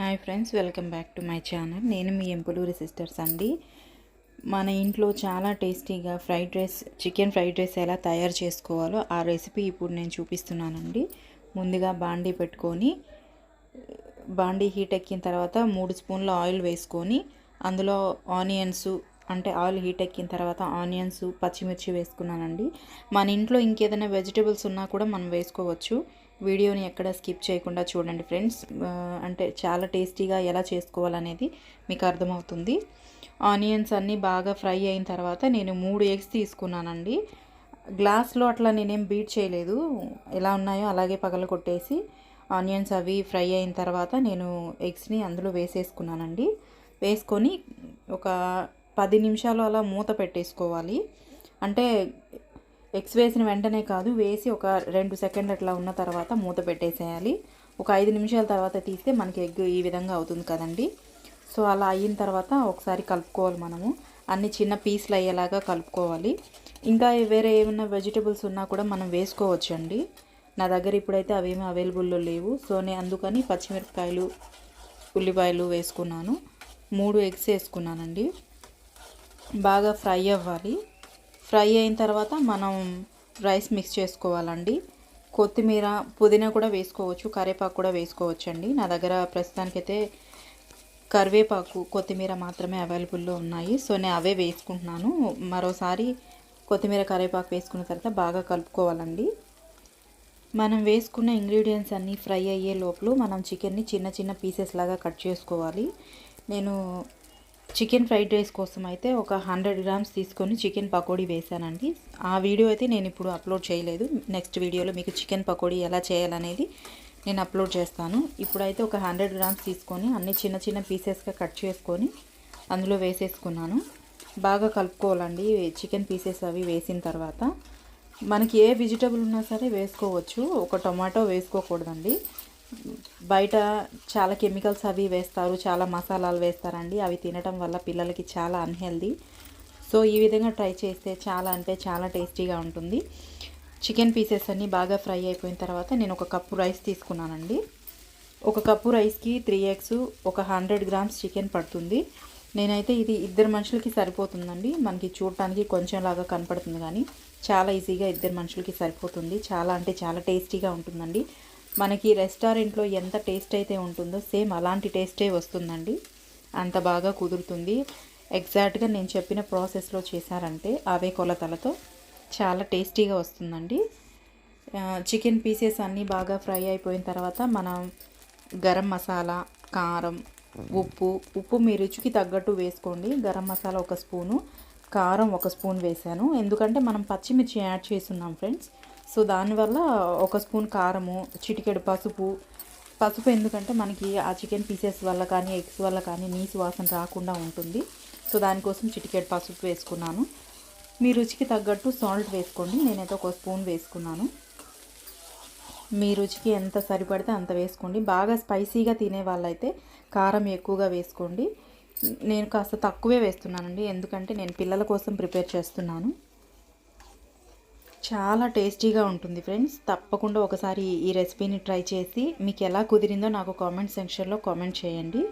Hi friends welcome back to my channel. నేను మీ Empuluri sisters అండి మన ఇంట్లో చాలా టేస్టీగా fried rice chicken fried rice ఎలా తయారు చేసుకోవాలో ఆ రెసిపీ ఇప్పుడు నేను చూపిస్తున్నానండి. ముందుగా బాండీ పెట్టుకొని బాండీ హీట్ ఎక్కిన తర్వాత మూడు స్పూన్ల ఆయిల్ వేసుకొని అందులో ఆనియన్స్ అంటే ఆయిల్ హీట్ ఎక్కిన తర్వాత ఆనియన్స్ పచ్చిమిర్చి వేసుకున్నానండి. మన ఇంట్లో ఇంకేదైనా వెజిటేబుల్స్ ఉన్నా కూడా మనం వేసుకోవచ్చు. వీడియోని ఎక్కడ స్కిప్ చేయకుండా చూడండి ఫ్రెండ్స్. అంటే చాలా టేస్టీగా ఎలా చేసుకోవాలనేది మీకు అర్థమవుతుంది. ఆనియన్స్ అన్నీ బాగా ఫ్రై అయిన తర్వాత నేను మూడు ఎగ్స్ తీసుకున్నానండి. గ్లాస్లో అట్లా నేనేం బీట్ చేయలేదు. ఎలా ఉన్నాయో అలాగే పగల కొట్టేసి ఆనియన్స్ అవి ఫ్రై అయిన తర్వాత నేను ఎగ్స్ని అందులో వేసేసుకున్నానండి. వేసుకొని ఒక పది నిమిషాలు అలా మూత పెట్టేసుకోవాలి. అంటే ఎగ్స్ వేసిన వెంటనే కాదు వేసి ఒక రెండు సెకండ్ అట్లా ఉన్న తర్వాత మూత పెట్టేసేయాలి. ఒక ఐదు నిమిషాల తర్వాత తీస్తే మనకి ఎగ్ ఈ విధంగా అవుతుంది కదండి. సో అలా అయిన తర్వాత ఒకసారి కలుపుకోవాలి మనము. అన్ని చిన్న పీసులు అయ్యేలాగా కలుపుకోవాలి. ఇంకా వేరే ఏమైనా వెజిటబుల్స్ ఉన్నా కూడా మనం వేసుకోవచ్చు అండి నా దగ్గర ఇప్పుడైతే అవేమీ అవైలబుల్లో లేవు. సో నేను అందుకని పచ్చిమిరపకాయలు ఉల్లిపాయలు వేసుకున్నాను. మూడు ఎగ్స్ వేసుకున్నానండి. బాగా ఫ్రై అవ్వాలి. ఫ్రై అయిన తర్వాత మనం రైస్ మిక్స్ చేసుకోవాలండి. కొత్తిమీర పుదీనా కూడా వేసుకోవచ్చు కరివేపాకు కూడా వేసుకోవచ్చు అండి నా దగ్గర ప్రస్తుతానికైతే కరివేపాకు కొత్తిమీర మాత్రమే అవైలబుల్లో ఉన్నాయి. సో నేను అవే వేసుకుంటున్నాను. మరోసారి కొత్తిమీర కరివేపాకు వేసుకున్న తర్వాత బాగా కలుపుకోవాలండి. మనం వేసుకున్న ఇంగ్రీడియంట్స్ అన్నీ ఫ్రై అయ్యే లోపల మనం చికెన్ని చిన్న చిన్న పీసెస్ లాగా కట్ చేసుకోవాలి. నేను చికెన్ ఫ్రైడ్ రైస్ కోసం అయితే ఒక హండ్రెడ్ గ్రామ్స్ తీసుకొని చికెన్ పకోడీ వేసానండి ఆ వీడియో అయితే నేను ఇప్పుడు అప్లోడ్ చేయలేదు. నెక్స్ట్ వీడియోలో మీకు చికెన్ పకోడీ ఎలా చేయాలనేది నేను అప్లోడ్ చేస్తాను. ఇప్పుడైతే ఒక హండ్రెడ్ గ్రామ్స్ తీసుకొని అన్ని చిన్న చిన్న పీసెస్గా కట్ చేసుకొని అందులో వేసేసుకున్నాను. బాగా కలుపుకోవాలండి చికెన్ పీసెస్ అవి వేసిన తర్వాత. మనకి ఏ వెజిటబుల్ ఉన్నా సరే వేసుకోవచ్చు. ఒక టొమాటో వేసుకోకూడదండి. బయట చాలా కెమికల్స్ అవి వేస్తారు చాలా మసాలాలు వేస్తారండి. అవి తినటం వల్ల పిల్లలకి చాలా అన్హెల్దీ సో ఈ విధంగా ట్రై చేస్తే చాలా అంటే చాలా టేస్టీగా ఉంటుంది. చికెన్ పీసెస్ అన్నీ బాగా ఫ్రై అయిపోయిన తర్వాత నేను ఒక కప్పు రైస్ తీసుకున్నానండి. ఒక కప్పు రైస్కి త్రీ ఎగ్స్ ఒక హండ్రెడ్ గ్రామ్స్ చికెన్ పడుతుంది. నేనైతే ఇది ఇద్దరు మనుషులకి సరిపోతుందండి. మనకి చూడటానికి కొంచెం లాగా కనపడుతుంది కానీ చాలా ఈజీగా ఇద్దరు మనుషులకి సరిపోతుంది. చాలా అంటే చాలా టేస్టీగా ఉంటుందండి. మనకి రెస్టారెంట్లో ఎంత టేస్ట్ అయితే ఉంటుందో సేమ్ అలాంటి టేస్టే వస్తుందండి. అంత బాగా కుదురుతుంది. ఎగ్జాక్ట్గా నేను చెప్పిన ప్రాసెస్లో చేశారంటే అవే కొలతలతో చాలా టేస్టీగా వస్తుందండి. చికెన్ పీసెస్ అన్నీ బాగా ఫ్రై అయిపోయిన తర్వాత మనం గరం మసాలా కారం ఉప్పు ఉప్పు మీ రుచికి తగ్గట్టు వేసుకోండి. గరం మసాలా ఒక స్పూను కారం ఒక స్పూన్ వేసాను ఎందుకంటే మనం పచ్చిమిర్చి యాడ్ చేస్తున్నాం ఫ్రెండ్స్. సో దానివల్ల ఒక స్పూన్ కారము చిటికెడు పసుపు. పసుపు ఎందుకంటే మనకి ఆ చికెన్ పీసెస్ వల్ల కానీ ఎగ్స్ వల్ల కానీ నీసు వాసన రాకుండా ఉంటుంది. సో దానికోసం చిటికెడు పసుపు వేసుకున్నాను. మీ రుచికి తగ్గట్టు సాల్ట్ వేసుకోండి. నేనైతే ఒక స్పూన్ వేసుకున్నాను. మీ రుచికి ఎంత సరిపడితే అంత వేసుకోండి. బాగా స్పైసీగా తినే వాళ్ళైతే కారం ఎక్కువగా వేసుకోండి. నేను కాస్త తక్కువే వేస్తున్నానండి. ఎందుకంటే నేను పిల్లల కోసం ప్రిపేర్ చేస్తున్నాను. చాలా టేస్టీగా ఉంటుంది ఫ్రెండ్స్. తప్పకుండా ఒకసారి ఈ రెసిపీని ట్రై చేసి మీకు ఎలా కుదిరిందో నాకు కామెంట్ సెక్షన్లో కామెంట్ చేయండి.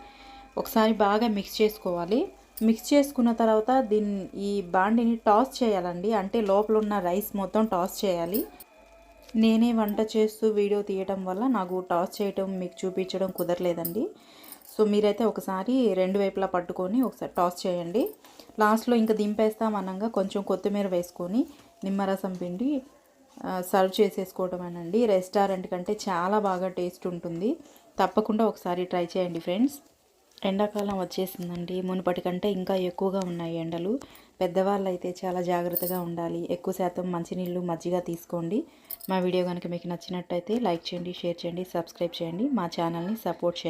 ఒకసారి బాగా మిక్స్ చేసుకోవాలి. మిక్స్ చేసుకున్న తర్వాత దీన్ని ఈ బాండిని టాస్ చేయాలండి. అంటే లోపల ఉన్న రైస్ మొత్తం టాస్ చేయాలి. నేనే వంట చేస్తూ వీడియో తీయడం వల్ల నాకు టాస్ చేయటం మీకు చూపించడం కుదరలేదండి. సో మీరైతే ఒకసారి రెండు వైపులా పట్టుకొని ఒకసారి టాస్ చేయండి. లాస్ట్లో ఇంకా దింపేస్తాం అనగా కొంచెం కొత్తిమీర వేసుకొని నిమ్మరసం పిండి సర్వ్ సర్వ్ చేసేసుకోవటమేనండి. రెస్టారెంట్ కంటే చాలా బాగా టేస్ట్ ఉంటుంది. తప్పకుండా ఒకసారి ట్రై చేయండి ఫ్రెండ్స్. ఎండాకాలం వచ్చేసిందండి. మునుపటి కంటే ఇంకా ఎక్కువగా ఉన్నాయి ఎండలు. పెద్దవాళ్ళు అయితే చాలా జాగ్రత్తగా ఉండాలి. ఎక్కువ శాతం మంచినీళ్ళు మజ్జిగ తీసుకోండి. మా వీడియో కనుక మీకు నచ్చినట్టయితే లైక్ చేయండి షేర్ చేయండి సబ్స్క్రైబ్ చేయండి. మా ఛానల్ని సపోర్ట్ చేయండి.